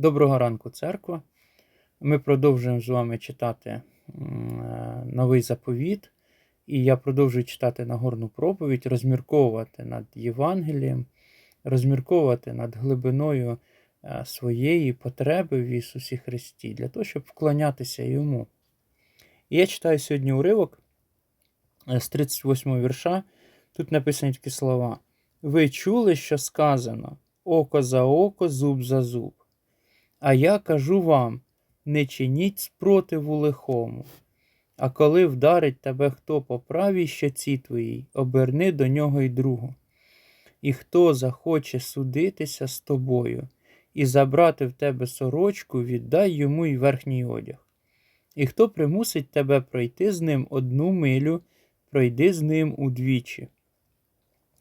Доброго ранку, церква. Ми продовжуємо з вами читати е, новий заповіт, і я продовжую читати Нагорну проповідь, розмірковувати над Євангелієм, розмірковувати над глибиною е, своєї потреби в Ісусі Христі, для того, щоб вклонятися Йому. І я читаю сьогодні уривок е, з 38 вірша. Тут написані такі слова. Ви чули, що сказано око за око, зуб за зуб. А я кажу вам: не чиніть спротиву лихому. А коли вдарить тебе хто по правій щоці твоїй, оберни до нього й другу. І хто захоче судитися з тобою і забрати в тебе сорочку, віддай йому й верхній одяг. І хто примусить тебе пройти з ним одну милю, пройди з ним удвічі.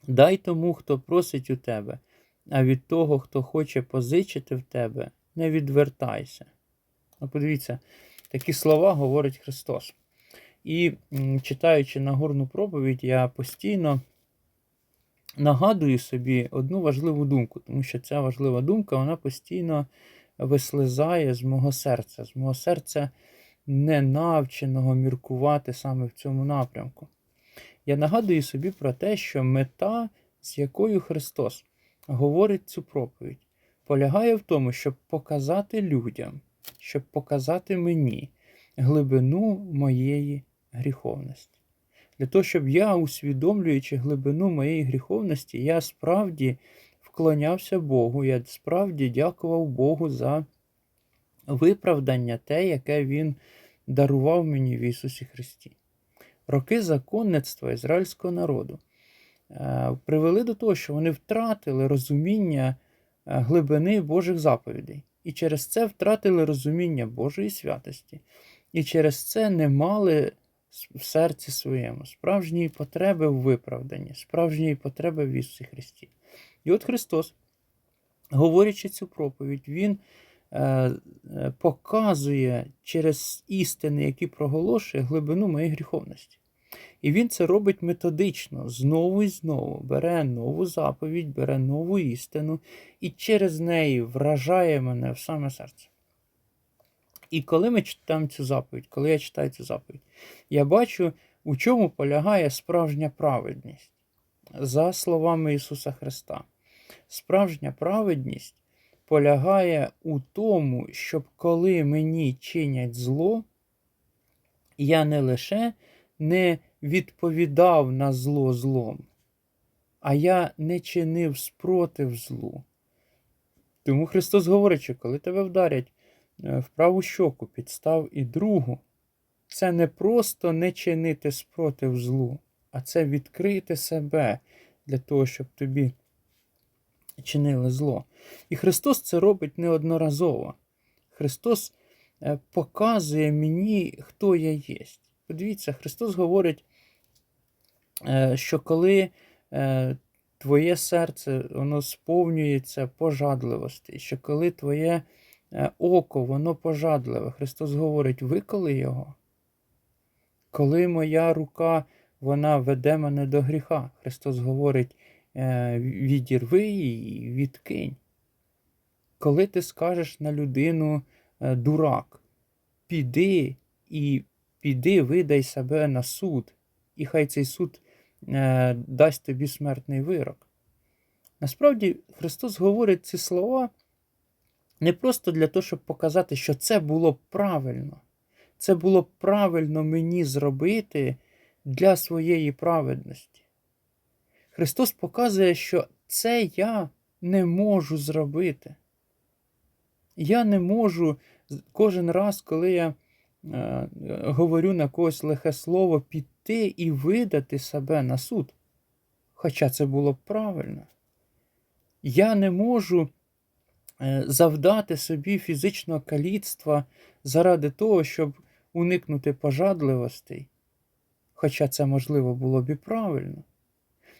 Дай тому, хто просить у тебе, а від того, хто хоче позичити в тебе, не відвертайся. Ну, подивіться, такі слова говорить Христос. І читаючи Нагорну проповідь, я постійно нагадую собі одну важливу думку, тому що ця важлива думка вона постійно вислизає з мого серця, з мого серця ненавченого міркувати саме в цьому напрямку. Я нагадую собі про те, що мета, з якою Христос говорить цю проповідь, полягає в тому, щоб показати людям, щоб показати мені глибину моєї гріховності. Для того, щоб я, усвідомлюючи глибину моєї гріховності, я справді вклонявся Богу, я справді дякував Богу за виправдання те, яке Він дарував мені в Ісусі Христі. Роки законництва ізраїльського народу е, привели до того, що вони втратили розуміння глибини Божих заповідей. І через це втратили розуміння Божої святості. І через це не мали в серці своєму справжньої потреби в виправданні, справжньої потреби в Ісусі Христі. І от Христос, говорячи цю проповідь, Він е, е, показує через істини, які проголошує глибину моєї гріховності. І він це робить методично, знову і знову бере нову заповідь, бере нову істину і через неї вражає мене в саме серце. І коли ми читаємо цю заповідь, коли я читаю цю заповідь, я бачу, у чому полягає справжня праведність. За словами Ісуса Христа. Справжня праведність полягає у тому, щоб коли мені чинять зло, я не лише не відповідав на зло злом, а я не чинив спротив злу. Тому Христос говорить, що коли тебе вдарять е, в праву щоку, підстав і другу, це не просто не чинити спротив злу, а це відкрити себе для того, щоб тобі чинили зло. І Христос це робить неодноразово. Христос е, показує мені, хто я єсть. Подивіться, Христос говорить, е, що коли е, твоє серце воно сповнюється пожадливості, що коли твоє е, око, воно пожадливе, Христос говорить, виколи його. Коли моя рука вона веде мене до гріха, Христос говорить, відірви її, відкинь. Коли ти скажеш на людину дурак, піди і піди, видай себе на суд, і хай цей суд е, дасть тобі смертний вирок. Насправді, Христос говорить ці слова не просто для того, щоб показати, що це було правильно. Це було правильно мені зробити для своєї праведності. Христос показує, що це я не можу зробити. Я не можу кожен раз, коли я говорю на когось лихе слово, піти і видати себе на суд. Хоча це було б правильно. Я не можу е, завдати собі фізичного каліцтва заради того, щоб уникнути пожадливостей. Хоча це, можливо, було б і правильно.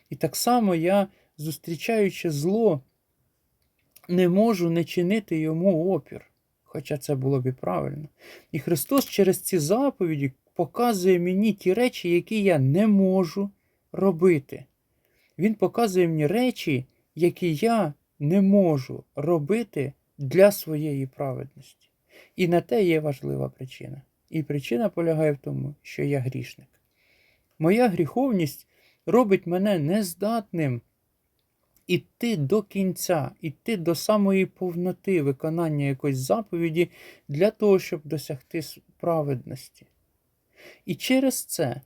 І так само я, зустрічаючи зло, не можу не чинити йому опір хоча це було б і правильно. І Христос через ці заповіді показує мені ті речі, які я не можу робити. Він показує мені речі, які я не можу робити для своєї праведності. І на те є важлива причина. І причина полягає в тому, що я грішник. Моя гріховність робить мене нездатним іти до кінця, іти до самої повноти виконання якоїсь заповіді для того, щоб досягти праведності. І через це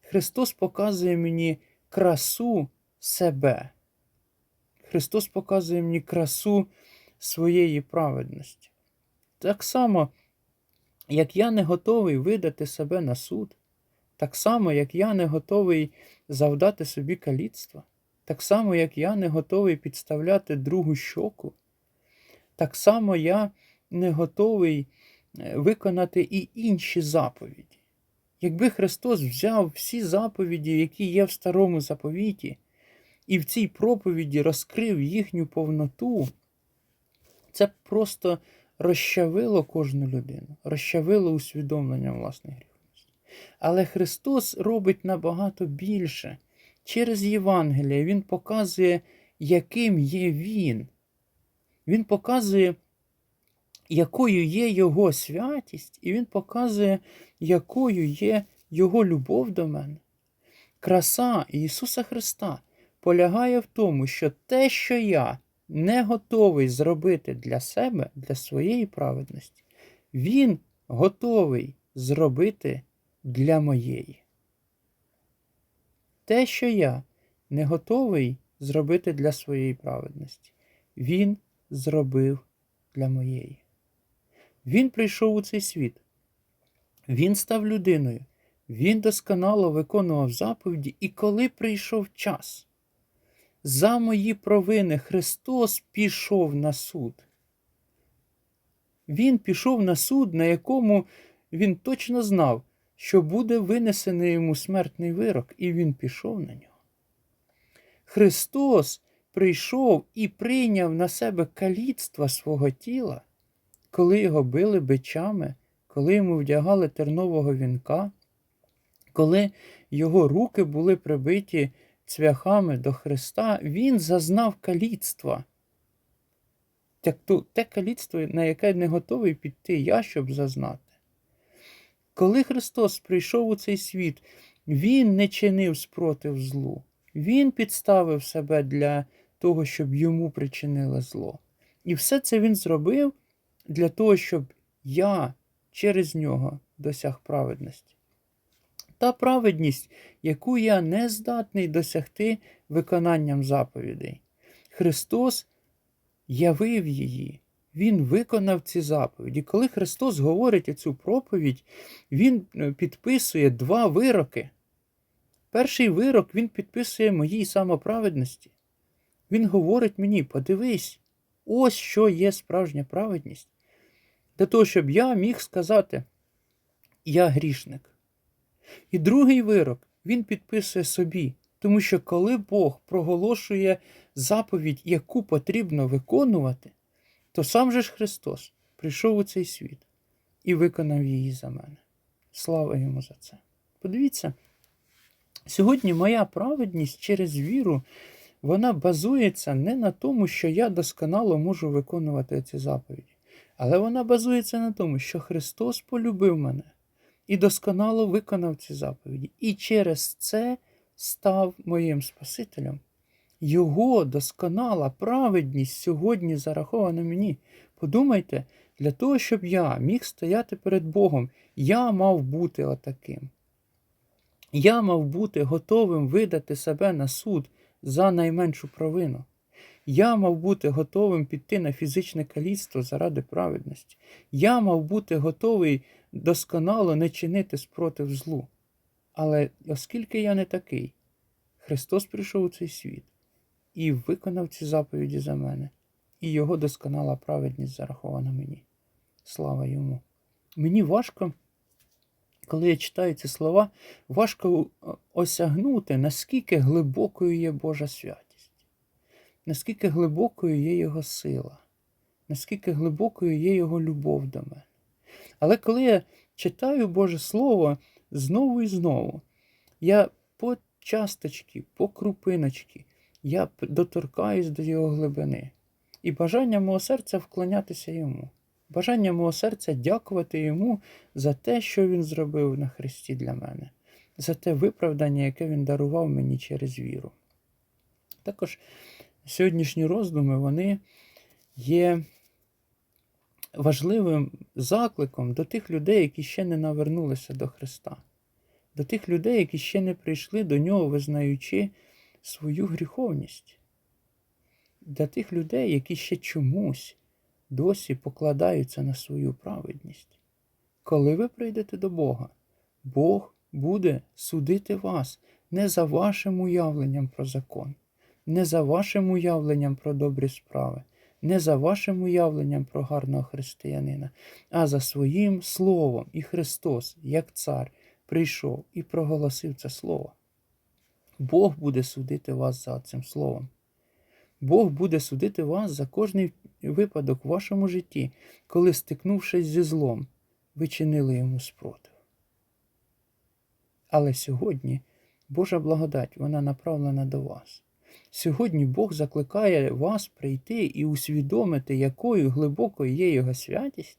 Христос показує мені красу себе. Христос показує мені красу своєї праведності. Так само, як я не готовий видати себе на суд, так само, як я не готовий завдати собі каліцтва, так само, як я не готовий підставляти другу щоку, так само я не готовий е, виконати і інші заповіді. Якби Христос взяв всі заповіді, які є в старому заповіті, і в цій проповіді розкрив їхню повноту, це просто розчавило кожну людину, розчавило усвідомлення власної гріховності. Але Христос робить набагато більше. Через Євангеліє Він показує, яким є Він. Він показує, якою є Його святість, і Він показує, якою є Його любов до мене. Краса Ісуса Христа полягає в тому, що те, що я не готовий зробити для себе, для своєї праведності, Він готовий зробити для моєї. Те, що я не готовий зробити для своєї праведності, Він зробив для моєї. Він прийшов у цей світ. Він став людиною. Він досконало виконував заповіді, і коли прийшов час, за мої провини Христос пішов на суд. Він пішов на суд, на якому він точно знав, що буде винесений йому смертний вирок, і він пішов на нього. Христос прийшов і прийняв на себе каліцтва свого тіла, коли його били бичами, коли йому вдягали тернового вінка, коли його руки були прибиті цвяхами до Христа, він зазнав каліцтва. Те каліцтво, на яке не готовий піти я, щоб зазнати. Коли Христос прийшов у цей світ, Він не чинив спротив злу. Він підставив себе для того, щоб йому причинили зло. І все це він зробив для того, щоб я через нього досяг праведності. Та праведність, яку я не здатний досягти виконанням заповідей. Христос явив її. Він виконав ці заповіді. Коли Христос говорить цю проповідь, Він е, підписує два вироки. Перший вирок Він підписує моїй самоправедності. Він говорить мені: подивись, ось що є справжня праведність. Для того, щоб я міг сказати, я грішник. І другий вирок він підписує собі, тому що коли Бог проголошує заповідь, яку потрібно виконувати, то сам же ж Христос прийшов у цей світ і виконав її за мене. Слава йому за це. Подивіться, сьогодні моя праведність через віру, вона базується не на тому, що я досконало можу виконувати ці заповіді, але вона базується на тому, що Христос полюбив мене і досконало виконав ці заповіді. І через це став моїм Спасителем. Його досконала праведність сьогодні зарахована мені. Подумайте, для того, щоб я міг стояти перед Богом, я мав бути отаким. Я мав бути готовим видати себе на суд за найменшу провину. Я мав бути готовим піти на фізичне каліцтво заради праведності. Я мав бути готовий досконало не чинити спротив злу. Але оскільки я не такий, Христос прийшов у цей світ і виконав ці заповіді за мене, і Його досконала праведність зарахована мені. Слава йому! Мені важко, коли я читаю ці слова, важко осягнути, наскільки глибокою є Божа святість, наскільки глибокою є Його сила, наскільки глибокою є Його любов до мене. Але коли я читаю Боже Слово знову і знову, я по часточки, по крупиночки, я доторкаюсь до його глибини. І бажання мого серця вклонятися йому. Бажання мого серця дякувати йому за те, що він зробив на Христі для мене, за те виправдання, яке він дарував мені через віру. Також сьогоднішні роздуми вони є важливим закликом до тих людей, які ще не навернулися до Христа, до тих людей, які ще не прийшли до нього, визнаючи свою гріховність, для тих людей, які ще чомусь досі покладаються на свою праведність. Коли ви прийдете до Бога, Бог буде судити вас не за вашим уявленням про закон, не за вашим уявленням про добрі справи, не за вашим уявленням про гарного християнина, а за своїм словом. І Христос, як цар, прийшов і проголосив це слово. Бог буде судити вас за цим словом. Бог буде судити вас за кожний випадок в вашому житті, коли, стикнувшись зі злом, ви чинили йому спротив. Але сьогодні Божа благодать вона направлена до вас. Сьогодні Бог закликає вас прийти і усвідомити, якою глибокою є Його святість,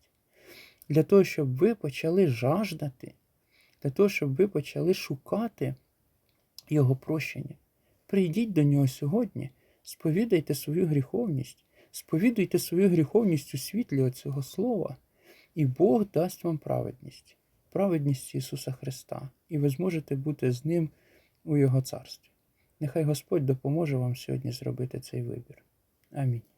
для того, щоб ви почали жаждати, для того, щоб ви почали шукати Його прощення. Прийдіть до нього сьогодні, сповідайте свою гріховність, сповідуйте свою гріховність у світлі цього слова, і Бог дасть вам праведність, праведність Ісуса Христа, і ви зможете бути з Ним у Його царстві. Нехай Господь допоможе вам сьогодні зробити цей вибір. Амінь.